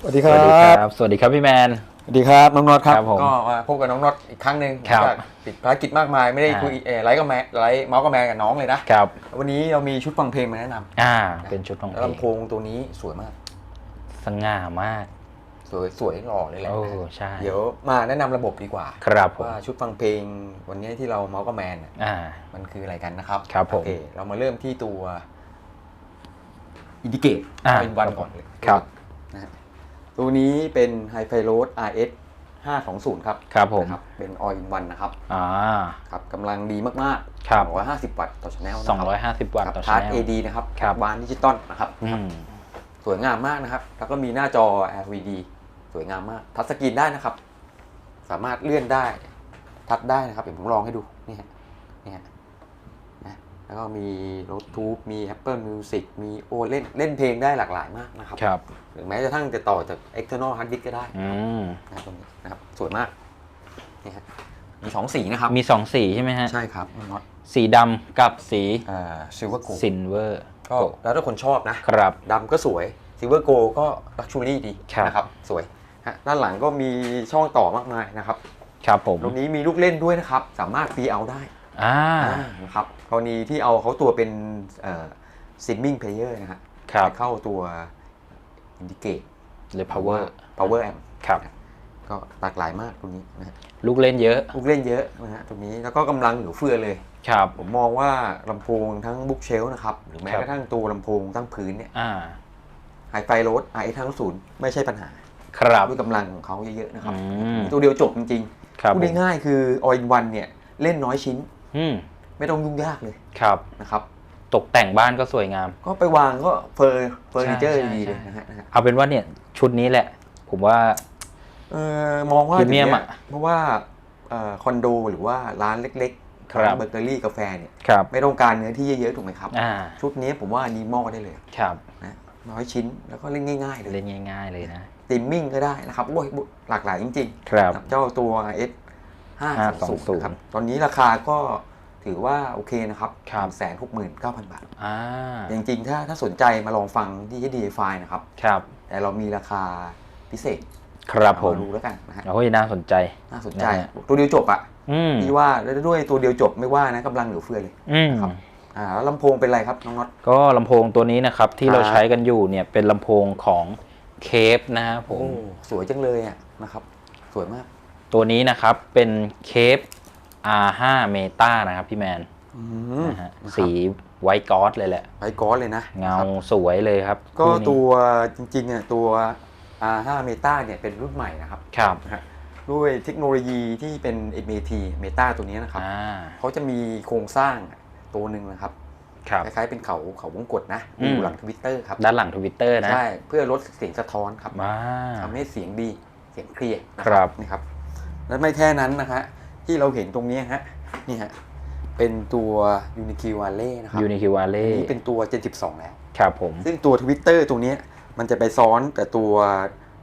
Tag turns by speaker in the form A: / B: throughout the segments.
A: สวัสดีค
B: ส
A: รั
B: วัสดีครับ
A: บ
B: สวัสดีครับพี่แมน
A: สวัสดีครับ น้องน็อตครับ
B: ครับผม
A: ก็มาพบกับน้องน็อตอีกครั้งหนึ่ง
B: ครับ
A: หลังจากติดภารกิจมากมายไม่ได้
B: อ่า
A: คุยเออไลฟ์กับแมไลฟ์เมาส์กับแมนกับน้องเลยนะครับ วันนี้เรามีชุดฟังเพลงมาแนะนำ
B: อ่า เป็นชุดของเพ
A: แล้ว
B: ลง
A: ลำโพงตัวนี้สวยมาก
B: สง่ามาก
A: สวยสวยหล่อเลยแหละ
B: โอ้
A: นะ
B: ใช่
A: เดี๋ยวมาแนะนำระบบดีกว่า
B: ครับผม
A: ว่าชุดฟังเพลงวันนี้ที่เราเมาส์กับแมนน่ะ
B: อ่า
A: มันคืออะไรกันนะครับ
B: ครับผม
A: โอเคเรามาเริ่มที่ตัวอินดิเกต
B: อ่า
A: อินวันก่อนเลย
B: ครับ
A: นะฮะ ตัวนี้เป็น h i f i r o d RS 520 ครับ
B: ครับผม
A: นะครับเป็น all in one นะครับ
B: อ่า
A: ครับกำลังดีมากๆ
B: ครับ
A: 250 วัตต์ต่อชแนล
B: 250 วัตต์ต่อ
A: ชาร์จ
B: channel
A: AD นะครับ
B: ครับ
A: บานดิจิตอลนะครับ
B: อืม
A: สวยงามมากนะครับ แล้วก็มีหน้าจอ LED สวยงามมาก ทัชสกรีนได้นะครับ สามารถเลื่อนได้ ทัดได้นะครับ เดี๋ยวผมลองให้ดูนี่ฮะนี่ฮะนะแล้วก็มีรถทูบมี Apple Music มีโอเล่นเล่นเพลงได้หลากหลายมากนะครับ
B: ครับ
A: ห รือแม้จะทั้งจะต่อจาก external hard disk ก็ได้
B: อืม
A: นะครับตรงนี้นะครับสวยมากนี่ฮะมีสองสีนะครับ
B: มีสองสีใช่ไหมฮะ
A: ใช่ครับน็อต
B: สีดำกับสี
A: อ่าซิลเวอร์โก
B: ซินเวอร์
A: ก็แล้วถ้าคนชอบนะ
B: ครับ
A: ดำก็สวยซิลเวอร์โกก็ลักชูรี่ดี
B: ครับ
A: นะครับสวยฮะด้านหลังก็มีช่องต่อมากมายนะครับ
B: ครับผม
A: ตรงนี้มีลูกเล่นด้วยนะครับ สามารถตีเอาได้
B: อ่า
A: อ่านะครับกรณีที่เอาเขาตัวเป็นซิมมิ่งเพลเยอร์นะฮะ
B: ครับ
A: เข้าตัว อินดิเกต
B: หรือ power
A: power amp
B: ครับ
A: ก็หลากหลายมากตรงนี้นะฮะ
B: ลูกเล่นเยอะ
A: ลูกเล่นเยอะนะฮะตรงนี้แล้วก็กำลังเหลือเฟือเลย
B: ครับ
A: ผมมองว่าลำโพงทั้งบุ๊กเชลนะครับ หรือแม้
B: ครับ
A: กระทั่งตัวลำโพงตั้งพื้นเนี่ย
B: อ่า
A: ไฮไฟโรด RX ทั้งศูนย์ไม่ใช่ปัญหา
B: ครับ
A: ด้วยกำลังของเขาเยอะๆนะครับ
B: อืม
A: ตัวเดียวจบจริง
B: ครับ
A: ๆพูดง่ายๆคือ all in one เนี่ยเล่นน้อยชิ้น
B: อืม
A: ไม่ต้องยุ่งยากเลย
B: ครับ
A: นะครับ
B: ตกแต่งบ้านก็สวยงาม
A: ก็ไปวางก็เฟอร์เฟอร์นิเจอร์
B: ใช่
A: ดี
B: ใช่
A: เลยนะฮะนะฮะ
B: เอาเป็นว่าเนี่ยชุดนี้แหละ ผมว่า
A: เออมองว่า
B: พรีเมียม
A: ดี๋วนี้
B: อะ
A: เพราะว่าเอ่อคอนโดหรือว่าร้านเล็กๆ
B: ครับ
A: ร้านเบเกอรี่กาแฟเนี่ย
B: ครับ
A: ไม่ต้องการเนื้อที่เยอะๆถูกไหมครับ
B: อ่า
A: ชุดนี้ผมว่านีมอได้เลย
B: ครับ
A: นะน้อยชิ้นแล้วก็เล่นง่าย ๆ เลย
B: เล่นง่าย ๆ เลยนะ
A: ติมมิ่งก็ได้นะครับโอ้ยหลากหลายจริงๆ
B: ครับ
A: ครับเจ้าตัว S 5 2 0นะครับ ตอนนี้ราคาก็ ถือว่าโอเคนะครับ
B: ครับ
A: แสนหกหมื่นเก้าพันบาท
B: อ่า
A: จริงๆ ถ้าถ้าสนใจมาลองฟังที่ DFI นะครับ
B: ครับ
A: แต่เรามีราคาพิเศษ
B: ครับผม
A: เอาาดูแล้วกันนะฮะ
B: โอ้ยน่าสนใจ
A: น่าสนใจ
B: นะฮะ
A: ตัวเดียวจบอะ
B: อืม
A: พี่ว่าแล้วด้วยตัวเดียวจบไม่ว่านะกำลังเหลือเฟือเลย
B: อืม
A: ครับอ่าแล้วลำโพงเป็นไรครับน้องน็อต
B: ก็ลำโพงตัวนี้นะครับที่
A: ครับ
B: เราใช้กันอยู่เนี่ยเป็นลำโพงของเคฟนะครับผม
A: โอ้สวยจังเลยอะนะครับ สวยมาก
B: ตัวนี้นะครับเป็นเคฟ R5 Meta นะครับพี่แมน
A: อืม
B: นะฮะ
A: นะครับ
B: สีไวท์กอสเลยแหละ
A: ไว้ก้อนเลยนะ
B: เงา
A: ครับ
B: สวยเลยครับ
A: ก็
B: คู่นี้
A: ตัวจริงๆอะตัว R5 Meta เนี่ยเป็นรุ่นใหม่นะครับ
B: ครับ
A: นะฮะด้วยเทคโนโลยีที่เป็น MAT Meta ตัวนี้นะครับ
B: อ่า
A: เขาจะมีโครงสร้างตัวหนึ่งนะครับ
B: ครับ
A: คล้ายๆเป็นเขาเขาวงกตนะ
B: อืม
A: อยู่หลังทวิตเตอร์ครับ
B: ด้านหลังทวิตเตอร์นะ
A: ใช่เพื่อลดเสียงสะท้อนครับ
B: มา
A: ทำให้เสียงดีเสียงเคลียร์นะครับนี่ครับ และไม่แค่นั้นนะฮะ ที่เราเห็นตรงนี้ฮะนี่ฮะเป็นตัว Unity Valley นะครับ
B: ยูนิคิวาเล่
A: อันนี้เป็นตัว72แล้ว
B: ครับผม
A: ซึ่งตัว Twitter ตรงเนี้ยมันจะไปซ้อนแต่ตัว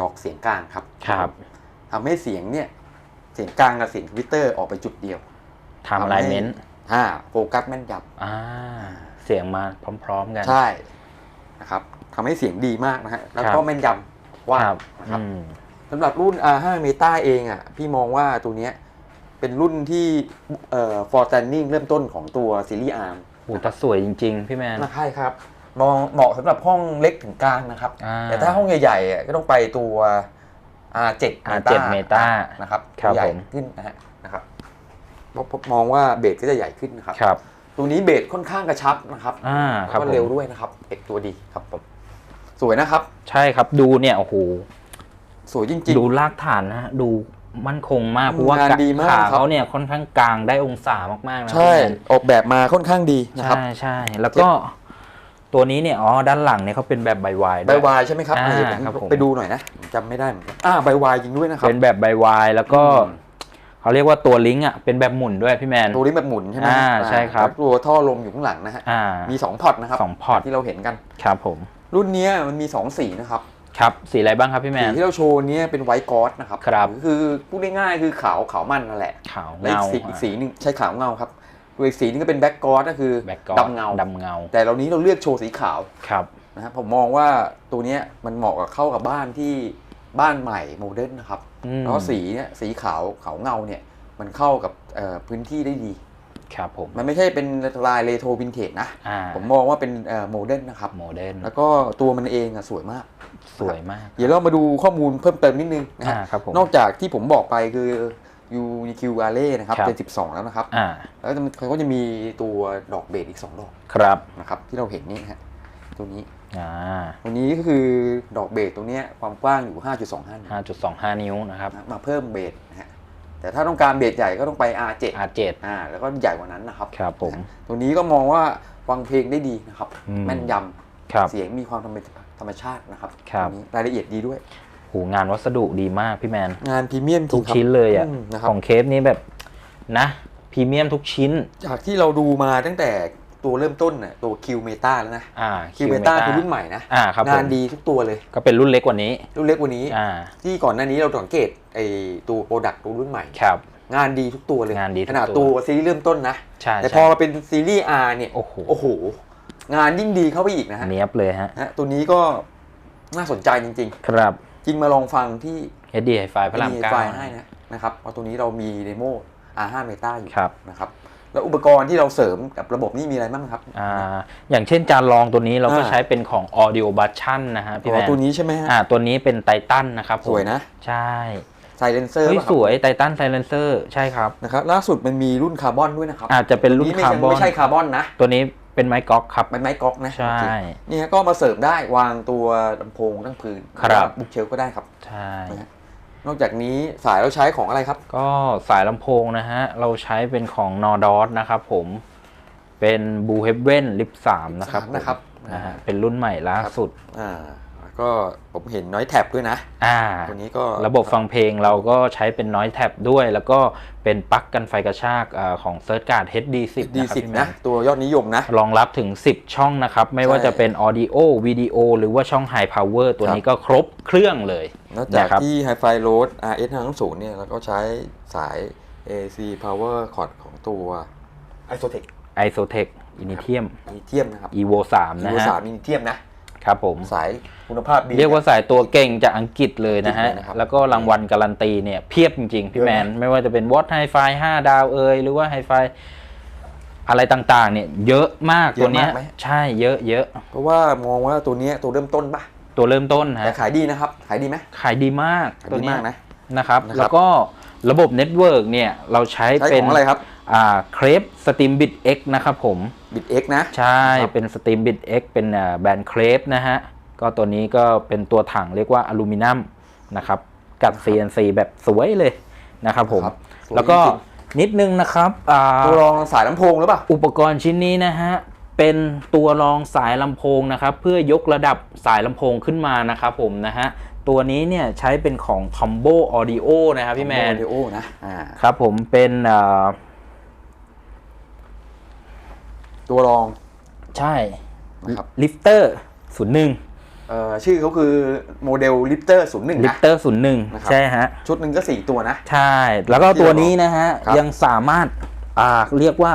A: ดอกเสียงกลางครับ
B: ครับ
A: ทำให้เสียงเนี่ยเสียงกลางกับเสียง Twitter ออกไปจุดเดียว
B: ทำไลเมนต์
A: อ่าโฟกัสแม่นย
B: อ่าเสียงมาพร้อมๆกันำ
A: ใช่นะครับทำให้เสียงดีมากนะฮะแล้วก็
B: ครับ
A: แม่นยำว่า
B: ครับ
A: นะครับ
B: อืม
A: สำหรับรุ่น R5 Meta เองอะพี่มองว่าตัวเนี้ย เป็นรุ่นที่เอ่อ for standing เริ่มต้นของตัวซีรีส์ ARM
B: โอ้แต่สวยจริง ๆ พี่แมน
A: นะใช่ครับมองเหมาะสำหรับห้องเล็กถึงกลางนะครับ
B: อ่า
A: แต่ถ้าห้องใหญ่ๆอะก็ต้องไปตัว R7
B: R7 Meta
A: นะครับ
B: ครับ
A: ใหญ่
B: ผม
A: ขึ้นนะฮะนะครับเพราะเพราะมองว่าเบสก็จะใหญ่ขึ้นนะครับ
B: ครับ
A: ตัวนี้เบสค่อนข้างกระชับนะครับ
B: อ่า
A: แล้ว
B: ครับ
A: ก็
B: ผม
A: เร็วด้วยนะครับเอกตัวดีครับผมสวยนะครับ
B: ใช่ครับดูเนี่ยโอ้โห
A: สวยจริง
B: ดูรากฐานนะฮะดู มั่นคงมากเพราะว่างา
A: นดีมาก
B: ขา
A: ครับ
B: เขาเนี่ยค่อนข้างกลางได้องศามากๆ
A: ๆ
B: นะ
A: ใช่
B: พี่แมน
A: ออกแบบมาค่อนข้างดีนะครับ
B: ใช่ใช่แล้วก็ตัวนี้เนี่ยอ๋อด้านหลังเนี่ยเขาเป็นแบบใบวาย
A: ใบวายใช่ไหมครับ
B: อ่า
A: อะเดี๋ยวผม
B: ครับผม
A: ไปดูหน่อยนะผมจำไม่ได้เหมือนกันอ่าใบวายจริงด้วยนะครับ
B: เป็นแบบใบวายแล้วก็
A: อืม
B: เขาเรียกว่าตัวลิงก์อะเป็นแบบหมุนด้วยพี่แมน
A: ตัวนี้แบบหมุนใช่ไหม
B: อ่าใช่ครับ
A: แล้วตัวท่อลมอยู่ข้างหลังนะฮะ
B: อ่า
A: มี2พอร์ตนะครับ
B: สองพอร์ต
A: ที่เราเห็นกัน
B: ครับผม
A: รุ่นเนี้ยมันมี2สีนะครับ
B: ครับสีอะไรบ้างครับพี่แม
A: สี
B: น
A: ที่เราโชว์เนี้ยเป็นไวท์กอสนะครับ
B: ครับ
A: หอคือพูดง่ายๆคือขาวขาวมันนั่นแหละ
B: ขาว
A: และอี
B: เงาก
A: สีอีกสีหนึงใช้ขาวเงาครับตัวอีกสีนึงก็เป็นแบ็กกอสก็คือ
B: แบ็กกอ
A: ดำเงา
B: ดำเงา
A: แต่เรานี้เราเลือกโชว์สีขาว
B: ครับ
A: นะครับผมมองว่าตัวเนี้ยมันเหมาะกับเข้ากับบ้านที่บ้านใหม่โมเดิร์นนะครับ
B: อืม
A: แล้วก็สีเนี่ยสีขาวขาวเงาเนี่ยมันเข้ากับเอ่อพื้นที่ได้ดี
B: ครับผม
A: มันไม่ใช่เป็นลายเรโทรวินเทจนะ
B: อ่า
A: ผมมองว่าเป็นโมเดิร์นนะครับ
B: โมเดิร์น
A: แล้วก็ตัวมันเองอะสวยมาก
B: สวยมาก
A: เดี๋ยวเรามาดูข้อมูลเพิ่มเติมนิดนึงนะ
B: อ่า
A: ฮะ
B: ครับผม
A: นอกจากที่ผมบอกไปคือยูนิคิวอาเล่นะครับ
B: ครับ
A: เป็น 12 แล้วนะครับ
B: อ่า
A: แล้วเขาก็จะมีตัวดอกเบสอีก 2 ดอก
B: ครับ
A: นะครับ ที่เราเห็นนี่นะฮะตัวนี้
B: อ่า
A: ตัวนี้ก็คือดอกเบสตรงเนี้ยความกว้างอยู่ 5.25นิ้ว
B: ห้าจุดสองห้านิ้วนะครับ
A: นะมาเพิ่มเบสนะฮะแต่ถ้าต้องการเบสใหญ่ก็ต้องไป R7
B: R7
A: อ่าแล้วก็ใหญ่กว่านั้นนะครับ
B: ครับผม
A: ตัวนี้ก็มองว่าฟังเพลงได้ดีนะครับ
B: อืม
A: แม่นย
B: ครับำ
A: เสียงมีความธรรม ธรรมชาตินะครับ
B: ครับ
A: ตัวนี้รายละเอียดดีด้วย
B: หูงานวัสดุดีมากพี่แมน
A: งานพรีเมียมจ
B: ทุ
A: ริ
B: ก
A: งครับ
B: ชิ้นเลยอะ
A: มนะครับ
B: ของเคฟนี้แบบนะพรีเมียมทุกชิ้น
A: จากที่เราดูมาตั้งแต่ตัวเริ่มต้นน่ะตัวคิวเมตาแล้วนะ
B: อ่า
A: คิวเมตาคือรุ่นใหม่นะ
B: อ่าครับผม
A: งานดีทุกตัวเลย
B: ก็เป็นรุ่นเล็กกว่านี้
A: รุ่นเล็กกว่านี้
B: อ่า
A: ที่ก่อนหน้านี้เราสังเกตไอ้ตัวโปรดักต์ตัวรุ่นใหม่
B: ครับ
A: งานดีทุกตัวเลย
B: งานดีทุก
A: ขนาด
B: ตั
A: ตัววซีรีส์เริ่มต้นนะ
B: ใช่
A: แต่พ
B: ใช่
A: อมาเป็นซีรีส์ R เนี่ย
B: โอ้โห
A: โอ้โห งานยิ่งดีเข้าไปอีกนะฮะ
B: เนี้ยบเลยฮะ
A: นะตัวนี้ก็น่าสนใจจริง
B: ครับ
A: ๆจริงมาลองฟังที่
B: HD Hi-Fi พระราม
A: มี
B: เก้า
A: ไฟล์ให้นะนะครับเพราะตัวนี้เรามีเดโม R5 Meta อยู่
B: ครับ
A: นะครับ แล้วอุปกรณ์ที่เราเสริมกับระบบนี้มีอะไรบ้างครับ
B: อ่าอย่างเช่นจานรองตัวนี้เราก็
A: อ่า
B: ใช้เป็นของ Audio b u s t i o n นะฮะพี่
A: อ๋
B: แม
A: อนตัวนี้ใช่ไหมฮะ
B: อ่าตัวนี้เป็นไททันนะครับผม
A: สวยนะ
B: ใช่
A: ไซเลนเซอร์
B: เฮ้ยสวยไททันไซเลนเซอร์ใช่ครับ
A: นะครับ ล่าสุดมันมีรุ่นคาร์บอนด้วยนะครับ
B: อาจจะเป็นรุ่น
A: ไม่
B: คา
A: ใช่
B: ร์บอน
A: ไม่ใช่คาร์บอนนะ
B: ตัวนี้ เป็นไม้ก๊อกครับ
A: เป็นไม้ก๊อกนะ
B: ใช่
A: โอเคนี่ฮะก็มาเสริมได้วางตัวลำโพงทั้งพื้น
B: ครับ
A: บุกเชลก็ได้ครับ
B: ใช่
A: นอกจากนี้สายเราใช้ของอะไรครับ
B: ก็สายลำโพงนะฮะ เราใช้เป็นของ n o r d o s นะครับผม เป็น Blue Heaven Lip 3นะครับ
A: 3นะครับ
B: ผมนะฮะเป็นรุ่นใหม่ล่าสุด
A: อ่าแล้ว ก็ผมเห็นน้อยแท็บด้วยนะ
B: อ่า
A: ตัวนี้ก็
B: ระบบฟังเพลงเราก็ใช้เป็น Noise Tab ด้วย แล้วก็เป็นปลั๊กกันไฟกระชากอาของ c e r t Card HD10
A: ดี
B: นะครับ
A: สิบ
B: พี่แม
A: นะ ตัวยอดนิยมนะ
B: รองรับถึง 10 ช่องนะครับ ไม่ว่า
A: ใช่
B: จะเป็น Audio Video หรือว่าช่อง High Power ตัวนี้ก็ครบเครื่องเลย
A: นอกจาก
B: นะครับ
A: ที่ Hi-Fi Load RS 520เนี่ยเราก็ใช้สาย AC Power Cord ของตัว Isotech
B: Isotech Initium
A: มีเทียมนะครับ
B: Evo 3นะ
A: Evo
B: ฮะ
A: 3มีเทียมนะ
B: ครับผม
A: สายคุณภาพดี
B: เรียกว่าสายตัวเก่งจากอังกฤษเลยนะฮะ
A: อังกฤษเลยนะครับ
B: แล้วก็รางวัลการันตีเนี่ยเพียบจริงๆ พี่
A: เยอะนะ
B: แมน ไม่ว่าจะเป็นวอตไฮไฟ5ดาวเอยหรือว่าไฮไฟอะไรต่างๆ เนี่ยเยอะมากตัวเนี้ยใช่เยอะเยอะ
A: เพราะว่ามองว่าตัวเนี้ยตัวเริ่มต้นปะ
B: ตัวเริ่มต้น
A: แต่
B: ฮะ
A: ขายดีนะครับ ขายดีไหม
B: ขายดีมาก
A: ขาย
B: ตัว
A: ดี
B: เนี้
A: มายกนะ
B: นะครับ
A: นะครับ
B: แล้วก็ระบบเน็ตเวิร์กเนี่ยเราใช้
A: ใช้
B: เป็
A: ข
B: น
A: องอะไรครับ
B: อ่าเครปสต e มบิ t X นะครับผม
A: Bit X นะ
B: ใช่
A: ครับ
B: เป็นสต e มบิ t X เป็นอ่าแบรนด์เครปนะฮะ ก็ตัวนี้ก็เป็นตัวถังเรียกว่าอลูมิเนียมนะครับ กับ CNC แบบสวยเลยนะครับผม
A: ครับสย
B: แล้วก็
A: จริง
B: นิดนึงนะครับอ่า
A: ๆตัวรองสายลำโพงหรือเปล่า
B: อุปกรณ์ชิ้นนี้นะฮะ เป็นตัวรองสายลำโพงนะครับ เพื่อยกระดับสายลำโพงขึ้นมานะครับผมนะฮะตัวนี้เนี่ยใช้เป็นของ Combo Audio นะครับพี่แมน
A: โอนะอ่า
B: ครับผมเป็นอ่า
A: ตัวรอง
B: ใช่
A: นะครับ
B: ลิฟเตอร์ศูนย์หนึ่ง
A: เอ่อชื่อเขาคือโมเดลลิฟเตอร์ศูนย์หนึ่ง
B: ลิ
A: นะ
B: ฟเตอร์ศูนย์หนึ่ง
A: นะครับ
B: ใช่ฮะ
A: ชุดหนึ่งก็4ตัวนะ
B: ใช่ แล้วก็ตัวนี้นะฮะ
A: ครับ
B: ยังสามารถอ่าเรียกว่า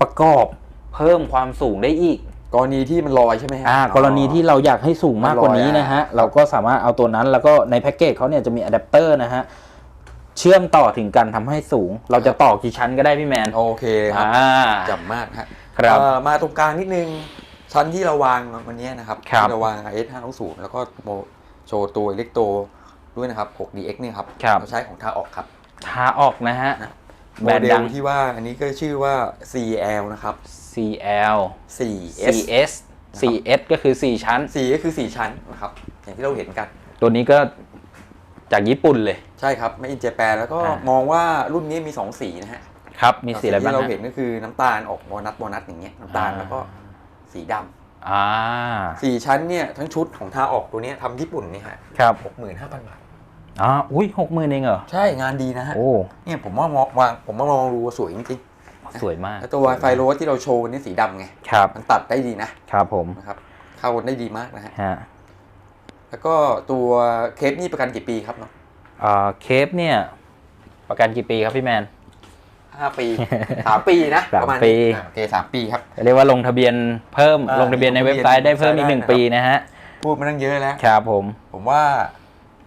B: ประกอบเพิ่มความสูงได้อีก
A: กรณีที่มันลอยใช่ไหมฮะ
B: อ่ากรณีที่เราอยากให้สูงมากกว่านี้นะฮะ
A: มันลอยอะ
B: เราก็สามารถเอาตัวนั้นแล้วก็ในแพ็กเกจเขาเนี่ยจะมีอะแดปเตอร์นะฮะ เชื่อมต่อถึงกันทำให้สูง เราจะต่อกี่ชั้นก็ได้พี่แมน
A: โอเคครับ
B: อ่า
A: จำมากฮะ
B: ครับ
A: เอ่อมาตรงกลางนิดนึง ชั้นที่เราวางวันนี้นะครับ
B: ครับ
A: ที่เราวาง RS 520แล้วก็โมโชว์ตัวเล็กโตด้วยนะครับ 6DX เนี่ยครับ
B: ครับ
A: เราใช้ของทาออกครับ
B: ทาออกนะฮะ
A: นะ
B: แบ
A: โม
B: รน
A: เด
B: ด์ดั
A: ล
B: ง
A: ที่ว่าอันนี้ก็ชื่อว่า CL นะครับ
B: CL
A: 4S
B: CS CS ก็คือ 4 ชั้น
A: 4ก็คือ 4 ชั้นนะครับ อย่างที่เราเห็นกัน
B: ตัวนี้ก็ จากญี่ปุ่นเลย
A: ใช่ครับไม่อินเจแปนแล้วก็
B: อ่าม
A: มองว่ารุ่นนี้มี 2 สีนะฮะ
B: ครับมีสีอะไรบ้าง
A: ที่เรา
B: ฮะ
A: เห็นก็คือน้ำตาลออกวอลนัทวอลนัทอย่างเงี้ยน้ำตาล
B: อ่า
A: แล้วก็สีด
B: อ่าำ
A: สี่ชั้นเนี่ยทั้งชุดของทาออกตัวเนี้ยทำญี่ปุ่นเนี่ยฮะ
B: ครับ
A: หกหมื่นห้าพันบาท
B: อ๋ออุ้ยหกหมื่นเองเหรอ
A: ใช่งานดีนะฮะ
B: โอ้
A: เนี่ยผมว่ามองวางผมมามองดูว่าสวยจริง
B: สวยมาก
A: ๆแล้วตัว Wi-Fi โรดที่เราโชว์นี่สีดำไง
B: ครับ
A: มันตัดได้ดีนะครับ
B: ผม
A: นะครับเข้าได้ดีมากนะฮะ
B: ฮะ
A: แล้วก็ตัวเคปนี่ประกันกี่ปีครับเนาะ
B: อ่าเคปเนี่ยประกันกี่ปีครับพี่แมน
A: ห้าปีสามปีนะ
B: สาม
A: ประมาณ
B: ปี
A: นี้อะโอเคสามปีครับ
B: เรียกว่าลงทะเบียนเพิ่ม
A: อ่า
B: ลงทะเบียนในเว็บไซต์ได้เพิ่มอีกหนึ่ง
A: ได้นะครับ
B: ปีนะฮะ
A: พูดมาตั้งเยอะแล้ว
B: ครับผม
A: ผมว่า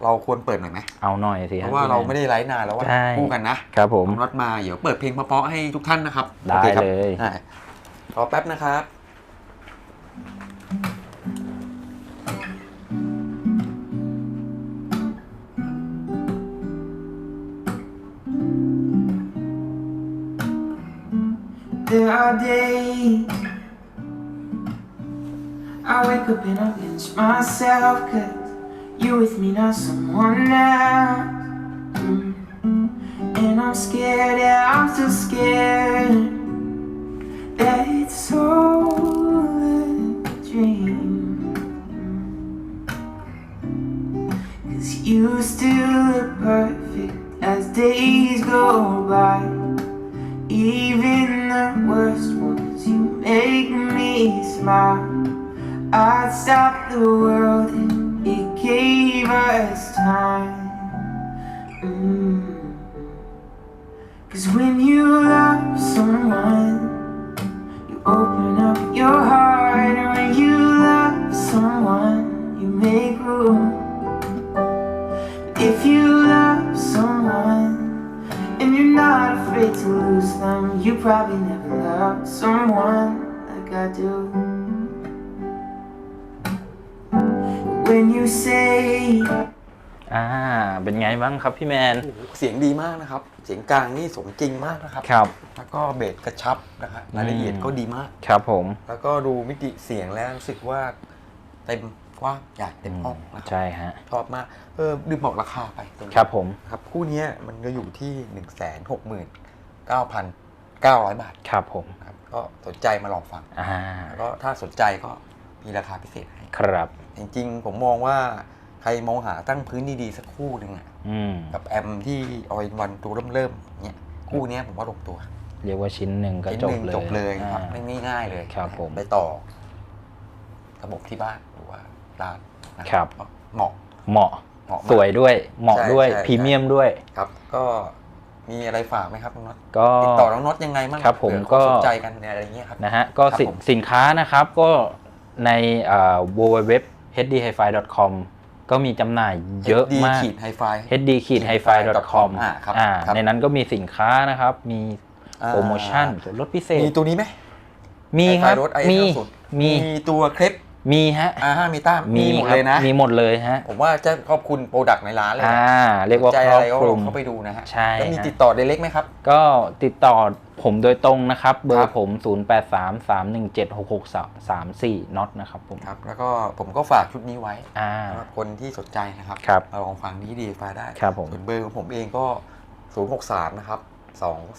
A: เราควรเปิดหน่อยไหม
B: เอาหน่อยสิ
A: เพ
B: ฮะ
A: ราะว่าเราไม่ได้ไลฟ์นานแล้วว่า
B: ใช่
A: คู่กันนะครับ
B: ผม
A: น้องน็อตมาเดี๋ยวเปิดเพลงเพราะๆให้ทุกท่านนะครับ
B: ได้
A: โอคครับ
B: เลย
A: ได้รอแป๊บนะครับ
C: Are days I wake up and I pinch myself Cause you with me, not someone else. And I'm scared, yeah, I'm still scared That it's all a dream. Cause you still look perfect as days go by even the worst ones, you make me smile. I'd stop the world it gave us time. Mm. Cause when you love someone, you open up your heart. And when you love someone, you make room. If you love someone, and you're not afraid to lose them. You probably never loved someone like I do. When you say
B: อ่า เป็นไงบ้างครับพี่แมน
A: โอ้โหเสียงดีมากนะครับ เสียงกลางนี่สมจริงมากนะครับ
B: ครับ
A: แล้วก็เบสกระชับนะครับรายละเอียดก็ดีมาก
B: ครับผม
A: แล้วก็ดูมิติเสียงแล้วรู้สึกว่าเต็มกว้างใหญ่เต็มห้องนะครั
B: ใช่ฮะ
A: ชอบมาก เออลืมบอกราคาไปตงนี้
B: ครับผม
A: ครับ คู่เนี้ยมันก็อยู่ที่ 1 6 9 9 0 0 บาท
B: ครับผม
A: นะครับก็สนใจมาลองฟัง
B: อ่า
A: แล้วก็ถ้าสนใจก็มีราคาพิเศษให้
B: ครับ
A: จริงๆ ผมมองว่าใครมองหาตั้งพื้นดีๆสักคู่หนึ่งอะ
B: อืม
A: กับแอมที่ออยวันตัวเริ่มๆเนี่ยคู่เนี้ยผมว่าลงตัว
B: เรียกว่าชิ้นหนึ่งก็
A: ชิ้น
B: จ
A: ห
B: บ
A: นึ่ง
B: เลย
A: จบเลยครับ
B: อ่า
A: ไม่ง่ายๆเลย
B: ครับ
A: นะ
B: ผม
A: ไปต่อ ระบบที่บ้านหรือว่าร้านนะครับเหมาะ
B: เหมาะ
A: เหมาะมาก
B: สวยด้วยเหมาะ
A: ใช่
B: ด้วย
A: ใช่
B: พรีเมียมด้วย
A: ครับ ก็ มีอะไรฝากไหมครับน้องน็อต
B: ก็
A: ติดต่อน้องน็อตยังไงบ้าง
B: ครับผม
A: เผื่อ
B: ก็
A: เขาสนใจกันในอะไรเงี้ยครับ
B: นะฮะก็สิน
A: ครับผม
B: สินค้านะครับก็ในเอ่อ www.hdhifi.com ก็มีจำหน่ายเยอะมาก
A: ขีดไฮไฟ
B: hd-hi-fi.com
A: อ่าครับ
B: อ่า
A: ครับ
B: ในนั้นก็มีสินค้านะครับ มีโปรโมชั่นส่วนลดพิเศษ
A: มีตัวนี้ไหม
B: มีครับ
A: ไฟรถไอ
B: มี
A: สุด
B: มี
A: มีตัวเคล็ป
B: มีฮะ
A: อาห้ามีต้ามีหมด
B: ครับ
A: เลยนะ
B: มีหมดเลยฮะ
A: ผมว่าจะขอบคุณโปรดักต์ในร้านเลย
B: อ่า
A: นะ
B: เรียกว่า
A: สนใจ
B: ครอ
A: อะ
B: บ
A: ไรก็
B: คลุ
A: ลอง
B: ม
A: เข้าไปดูนะฮะ
B: ใช่
A: แล้วมี
B: ฮะ
A: ติดต่อเดเล็กไหมครับ
B: ก็ติดต่อผมโดยตรงนะครับ เบอ
A: ครั
B: ร์
A: บ
B: ผม 0833176634น็อตนะครับผม
A: ครับ แล้วก็ผมก็ฝากชุดนี้ไว้
B: อ่า
A: สำหรับคนที่สนใจนะครับ
B: ครับ
A: มาลองฟังนี้ดีฟ้าได้
B: ครับผม
A: ส่วนเบอร์ของผมเองก็ 063 นะครับ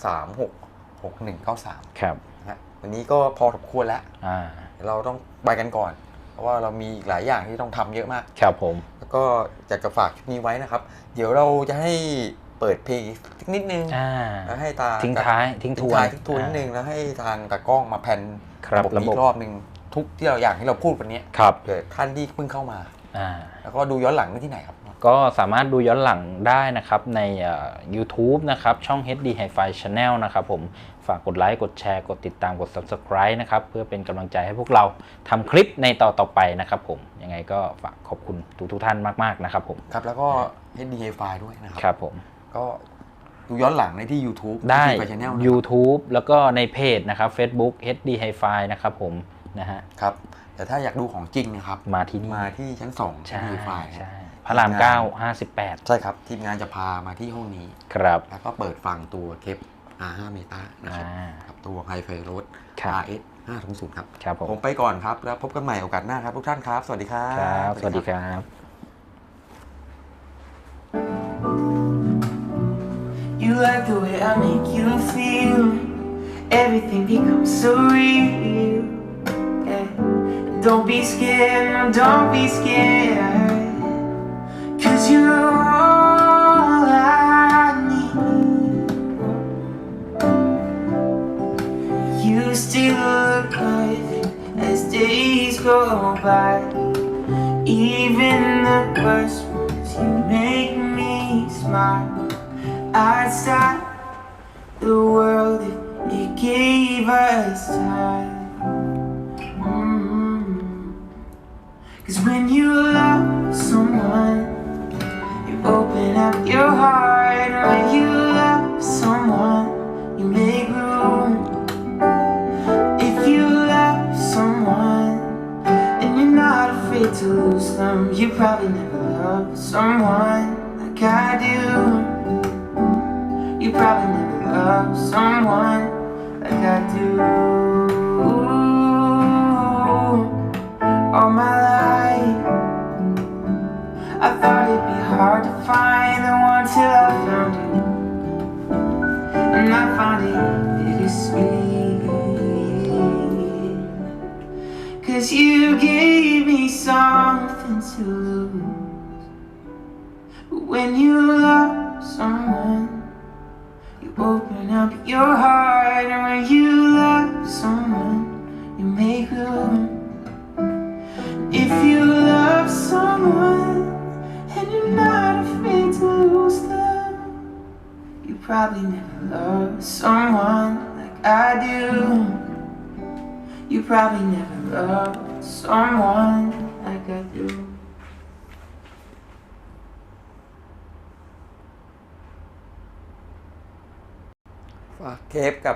A: 236 6193
B: ครับ
A: นะฮะวันนี้ก็พอสมควรแล้ว
B: อ่า
A: เดี๋ยวเราต้องไปกันก่อนเพ ราะว่าเรามีอีกหลายอย่างที่ต้องทำเยอะมาก
B: ครับผม
A: แล้วก็อยากจะฝากชุดนี้ไว้นะครับ เดี๋ยวเราจะให้เปิดเพลงอีกสักนิดนึง
B: อ่า
A: แล้วให้ตา
B: ทิ้งท้ายทิ้งท
A: ทิ้ง
B: วน
A: ท้ายทิ้งทวนนิดนึงแล้วให้ทางตากล้องมาแผ่น
B: ครับ
A: ระบบ
B: ระ
A: นี้
B: บบ
A: อีกรอบหนึ่งทุกที่เราอย่างที่เราพูดวันนี้
B: ครับ
A: เกิดท่านที่เพิ่งเข้ามา
B: อ่า
A: แล้วก็ดูย้อนหลังได้ที่ไหนครับ
B: ก็สามารถดูย้อนหลังได้นะครับในเอ่อ YouTube นะครับช่อง HD Hi-Fi Channel นะครับผม ฝากกดไลค์กดแชร์กดติดตามกด Subscribe นะครับ เพื่อเป็นกำลังใจให้พวกเราทำคลิปในต่อต่อไปนะครับผม ยังไงก็ฝากขอบคุณทุกทุกๆท่านมาก ๆ นะครับผม
A: ครับ แล้วก็ HD Hi-Fi ด้วยนะครั
B: ครับผม
A: ก็ดูย้อนหลังได้ที่ YouTube
B: ได้
A: ที่ Hi-Fi Channel นะครับ
B: YouTube แล้วก็ในเพจนะครับ Facebook HD Hi-Fi นะครับผมนะฮะ
A: ครับแต่ถ้าอยากดูของจริงนะครับ
B: มาที่นี่
A: มาที่ชั้น2
B: ใช่
A: HD Hi-Fi
B: ใช่พระราม 9 58
A: ใช่ครับ ทีมงานจะพามาที่ห้องนี้
B: ครับ
A: แล้วก็เปิดฟังตัวเทป R5 Meta นะครับ
B: อ่า
A: กับตัว Hi-Fi Road
B: ครับ
A: RS 520ครับ
B: ครับผม
A: ผมไปก่อนครับ แล้วพบกันใหม่โอกาสหน้าครับทุกท่านครับ สวัสดีครับ
B: ครับ สวัสดีครับ
C: you like the way I make you feel, everything becomes so real. Yeah. Don't be scared, no, don't be scared. Even the worst ones, you make me smile. I'd stop the world it gave us time. Mm. Cause when you love someone, you open up your heart. You probably never loved someone like I do. You probably never loved someone like I do. All my life, I thought it'd be hard to find the one till I found you. And I found it bittersweet. Cause you gave me something to lose. But when you love someone, you open up your heart. And when you love someone, you make room. If you love someone and you're not afraid to lose them, you probably never loved someone like I do. You probably never loved someone
A: เคฟกับ